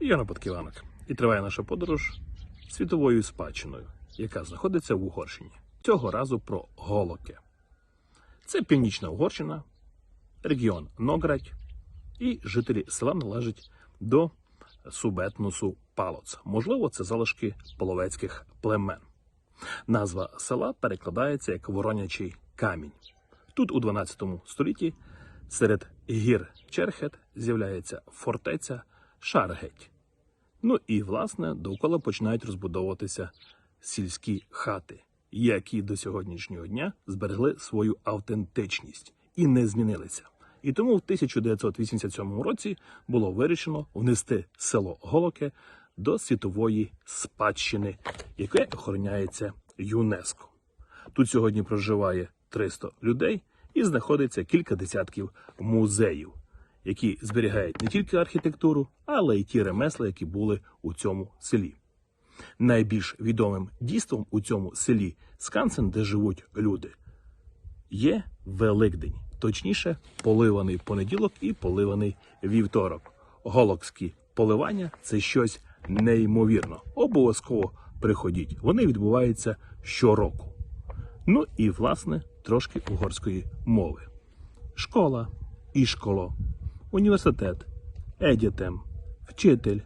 Я Нападківанок. І триває наша подорож світовою спадщиною, яка знаходиться в Угорщині. Цього разу про Голоке. Це північна Угорщина, регіон Ноградь, і жителі села належать до субетнусу Палоц. Можливо, це залишки половецьких племен. Назва села перекладається як Воронячий камінь. Тут, у 12 столітті, серед гір Черхет з'являється фортеця Шаргеть. Ну і, власне, довкола починають розбудовуватися сільські хати, які до сьогоднішнього дня зберегли свою автентичність і не змінилися. І тому в 1987 році було вирішено внести село Голоке до світової спадщини, яке охороняється ЮНЕСКО. Тут сьогодні проживає 300 людей і знаходиться кілька десятків музеїв, які зберігають не тільки архітектуру, але й ті ремесла, які були у цьому селі. Найбільш відомим дійством у цьому селі Скансен, де живуть люди, є Великдень, точніше, поливаний понеділок і поливаний вівторок. Голокські поливання це щось неймовірно. Обов'язково приходіть. Вони відбуваються щороку. Ну і власне трошки угорської мови. Школа, ішколо, університет, едітем, вчитель,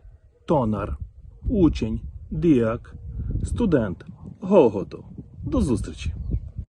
тонар, учень, діак, студент, гоготу. До зустрічі!